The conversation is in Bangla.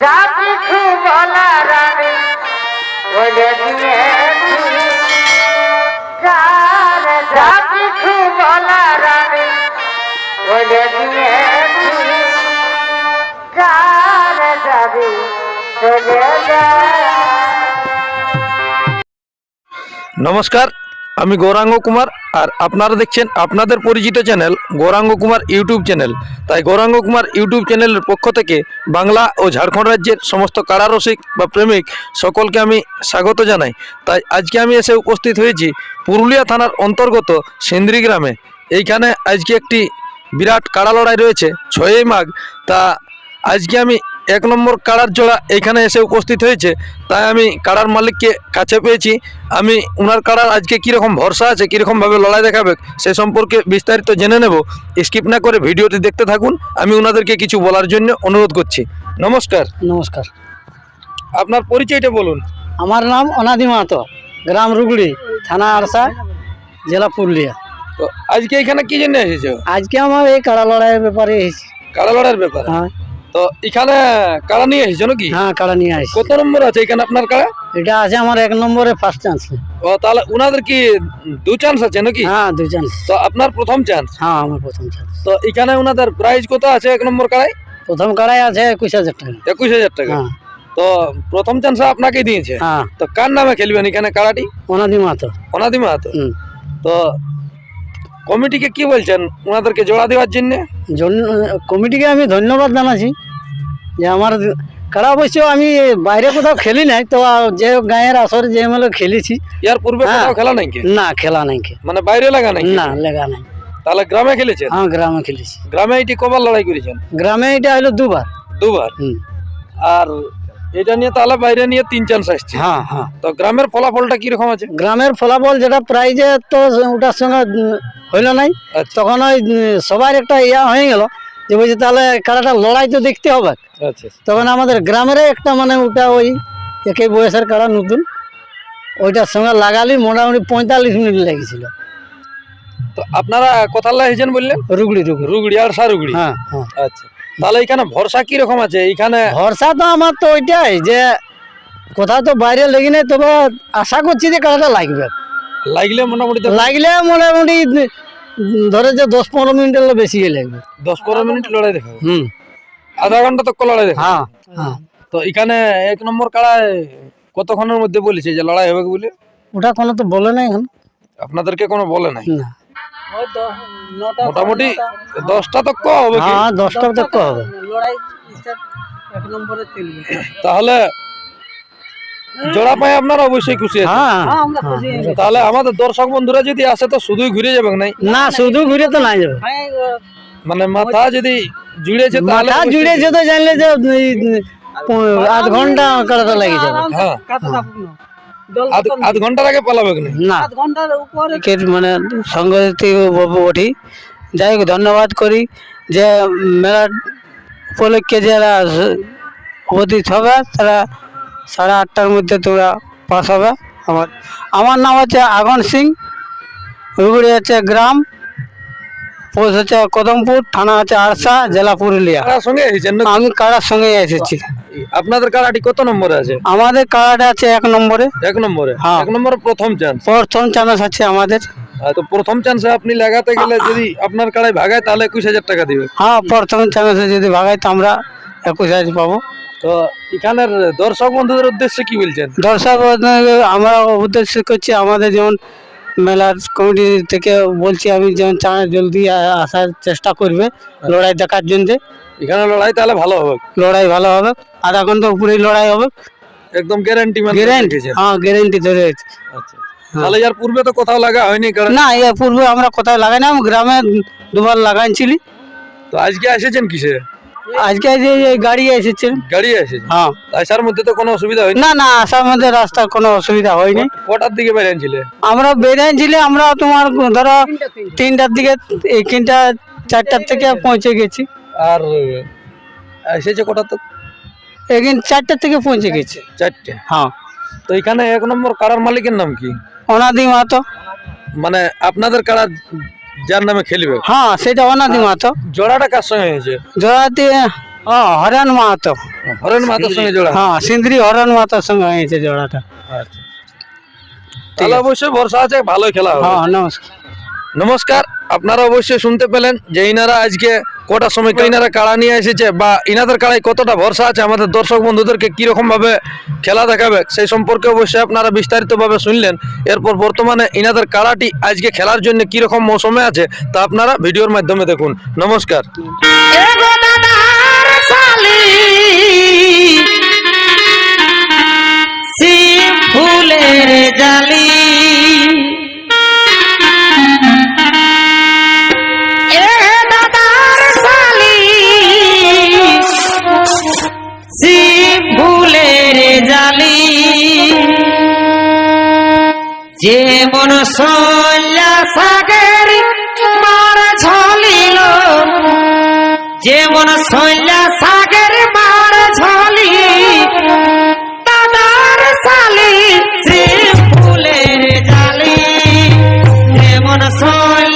যা কিছু বলার আমি বলে দিয়েছি যার যা কিছু বলার আমি বলে দিয়েছি যার যাবি চলে যা নমস্কার আমি গৌরাঙ্গ কুমার আর আপনারা দেখছেন আপনাদের পরিচিত channel Gouranga Kumar YouTube channel. তাই গৌরাঙ্গ কুমার ইউটিউব চ্যানেলের পক্ষ থেকে বাংলা ও ঝাড়খণ্ড রাজ্যের সমস্ত কারারসিক বা প্রেমিক সকলকে আমি স্বাগত জানাই। তাই আজকে আমি এসে উপস্থিত হয়েছি পুরুলিয়া থানার অন্তর্গত সিন্দ্রি গ্রামে। এইখানে আজকে একটি বিরাট কাড়া লড়াই রয়েছে, ছয়ই মাঘ। তা আজকে আমি এক নম্বর কাড়ার জোড়া এইখানে এসে উপস্থিত হয়েছে। তাই আমি কাড়ার মালিককে কাছে পেয়েছি। আমি ওনার কাড়ার আজকে কীরকম ভরসা আছে কীরকমভাবে লড়াই দেখাবে সে সম্পর্কে বিস্তারিত জেনে নেব। স্কিপ না করে ভিডিওটি দেখতে থাকুন। আমি ওনাদেরকে কিছু বলার জন্য অনুরোধ করছি। নমস্কার। নমস্কার। আপনার পরিচয়টা বলুন। আমার নাম অনাদি মাহাতো গ্রাম রুগড়ি থানা আরসা জেলা পুরুলিয়া। তো আজকে এখানে কি জন্য এসেছ? আজকে আমার এই কাড়া লড়াইয়ের ব্যাপারে এসেছি। কাড়া লড়াইয়ের ব্যাপার? হ্যাঁ। তো এখানে কাড়া নিয়ে এসেছ নাকি? হ্যাঁ কাড়া নিয়ে আসছি। কত নম্বর আছে এখানে আপনার কাড়া এটা আছে আমার এক নম্বরে ফার্স্ট চান্স ও তাহলে ওনাদের কি দু চান্স আছে নাকি? হ্যাঁ দুই চান্স তো আপনার প্রথম চান্স হ্যাঁ আমার প্রথম চান্স তো এখানে ওনাদের প্রাইস কত আছে এক নম্বর কাড়াই প্রথম কাড়াই আছে একুশ হাজার টাকা। একুশ হাজার টাকা। হ্যাঁ। তো প্রথম চান্স আপনাকে দিয়েছে। হ্যাঁ। তো কার নামে খেলবেন এখানে কাড়াটি অনাদি মাহাতো। অনাদি মাহাতো। তো কমিটিকে কি বলছেন? ওনাদেরকে জোড়া দেওয়ার জন্য? কমিটিকে আমি ধন্যবাদ জানাচ্ছি যে আমার কাড়া অবশ্য আমি বাইরে কোথাও খেলি নাই তো যে গায়ের আসরে যে মেলে খেলেছি। ইয়ার পূর্বে হ্যাঁ। কোথাও খেলা নাকি না খেলা নাই মানে বাইরে লাগা নাকি না লেগা নাই। তাহলে গ্রামে খেলেছেন? হ্যাঁ গ্রামে খেলেছি। গ্রামে এটি কবার লড়াই করেছেন? গ্রামে এটা হলো দুবার। দুবার? আর এটা নিয়ে তাহলে বাইরে নিয়ে তিন চান্স আসছে। হ্যাঁ হ্যাঁ। তো গ্রামের ফলাফলটা কীরকম আছে? গ্রামের ফলাফল যেটা প্রাইজে তো ওটার সঙ্গে হইল নাই। আচ্ছা। তখন ওই সবার একটা ইয়া হয়ে গেল যে বলছে তাহলে কারাটা লড়াই তো দেখতে হবে। আচ্ছা তখন আমাদের গ্রামের একটা মানে ওটা ওই একই বয়সের কারা নতুন ওইটার সঙ্গে লাগালি মোটামুটি পঁয়তাল্লিশ মিনিট লেগেছিল। তো আপনারা কোথায় লাগাইছেন বললেন? রুগড়ি রুগড়ি। রুগড়ি আর সারুগড়ি? হ্যাঁ হ্যাঁ। আচ্ছা। তাহলে এখানে ভরসা কি রকম আছে? এখানে ভরসা তো আমার তো ওইটাই যে কোথাও তো বাইরে লেগে নেই তবে আশা করছি যে কারাটা লাগবে। লাগলে মোটামুটি লাগলে মোটামুটি ধরে যে দশ পনেরো মিনিটের বেশি লাগবে। দশ পনেরো মিনিট লড়াই দেখাবে হুম। আধা ঘণ্টা তো লড়াই দেখাবে হ্যাঁ হ্যাঁ। তো এখানে এক নম্বর কাড়ায় কতক্ষণের মধ্যে বলেছে যে লড়াই হবে বলে? ওটা কোনো তো বলে নাই এখন। আপনাদেরকে কোনো বলে নাই? না। মোটামুটি দশটা তক হবে হ্যাঁ দশটা তক হবে। তাহলে জোড়া পায় আপনারা অবশ্যই খুশি হ্যাঁ। তাহলে আমাদের দর্শক বন্ধুরা যদি আসে তো শুধুই ঘুরে যাবে নাই? না শুধু ঘুরে তো না যাবে। মানে মাথা যদি জুড়েছে তাহলে মাথা অবশ্যই- জুড়ে যেতে জানলে যে আধ ঘণ্টা কাটাটা লেগে যাবে। হ্যাঁ। আধ- আধ ঘণ্টার আগে পালাবে না? না। ক্রিকেট মানে সংগতি ওঠি যাই হোক ধন্যবাদ করি যে মেলা উপলক্ষে যারা উপস্থিত হবে তারা সাড়ে আটটার মধ্যে তোমরা পাস হবে। আমার আমার নাম হচ্ছে আগন সিং রুগুড়ি হচ্ছে গ্রাম পোস্ট হচ্ছে কদমপুর থানা হচ্ছে আরসা জেলা পুরুলিয়া। আমি কারার সঙ্গে এসেছি। আপনাদের কারাটি কত নম্বরে আছে? আমাদের কারাটা আছে এক নম্বরে। এক নম্বরে। হ্যাঁ। এক নম্বরে প্রথম চান্স প্রথম চান্স আছে আমাদের। তো প্রথম চান্সে আপনি লাগাতে গেলে যদি আপনার কাড়াই ভাগায় তাহলে একুশ হাজার টাকা দিবে। হ্যাঁ প্রথম চান্সে যদি ভাগাই তো আমরা একুশ হাজার পাবো। তো এখানের দর্শক বন্ধুদের উদ্দেশ্যে কি বলছেন? দর্শক আমরা উদ্দেশ্য করছি আমাদের যেমন মেলার কমিটি থেকে বলছি আমি যেমন চা- জলদি আসার চেষ্টা করবে লড়াই দেখার জন্য। এখানে লড়াই তাহলে ভালো হবে। লড়াই ভালো হবে। আধা ঘণ্টা উপরেই লড়াই হবে। একদম গ্যারান্টি মানে গ্যারেন্টি। হ্যাঁ গ্যারেন্টি ধরে আছে। আচ্ছা তাহলে ইয়ার পূর্বে তো কোথাও লাগা হয়নি কারণ না এর পূর্বে আমরা কোথায় লাগাই না গ্রামে দুবার লাগাইছিলি। তো আজকে এসেছেন কিসে? আজকে যে গাড়ি এসেছে। গাড়ি এসেছে? হ্যাঁ। আসার মধ্যে তো কোনো অসুবিধা হয়নি? না না আসার মধ্যে রাস্তার কোনো অসুবিধা হয়নি। কটার দিকে বেরিয়েছিলে আমরা বেরিয়েছিলে আমরা তোমার ধরো তিনটার দিকে তিনটা চারটার থেকে পৌঁছে গেছি। আর এসেছে কটা তো? এখানে চারটার থেকে পৌঁছে গেছি। চারটে? হ্যাঁ। তো এখানে এক নম্বর কারার মালিকের নাম কি? অনাদি মাহাতো। মানে আপনাদের কারা যার নামে খেলবে? হ্যাঁ সেটা অনাদি মাহাতো। জোড়াটা কার সঙ্গে হয়েছে? জোড়াতে ও হরেন মাহাতো। হরেন মাতার সঙ্গে জোড়া? হ্যাঁ সিন্দ্রি হরেন মাহাতোর সঙ্গে হয়েছে জোড়াটা। আচ্ছা। তাহলে অবশ্যই ভরসা আছে ভালোই খেলা হবে। হ্যাঁ নমস্কার। নমস্কার আপনারা অবশ্যই শুনতে পেলেন যে ইনারা আজকে কটার সময় ইনারা কাড়া নিয়ে এসেছে বা ইনাদের কাড়ায় কতটা ভরসা আছে? আমাদের দর্শক বন্ধুদেরকে কীরকম ভাবে খেলা দেখাবে? সেই সম্পর্কে অবশ্যই আপনারা বিস্তারিতভাবে শুনলেন। এরপর বর্তমানে ইনাদের কাড়াটি আজকে খেলার জন্য কীরকম মৌসুমে আছে তা আপনারা ভিডিওর মাধ্যমে দেখুন। নমস্কার। যেমন সল্লা সাগর মার ঝলিল যেমন সল্লা সাগর মার ঝলি দাদার সালি শ্রী ফুলের জালি যেমন সল্লা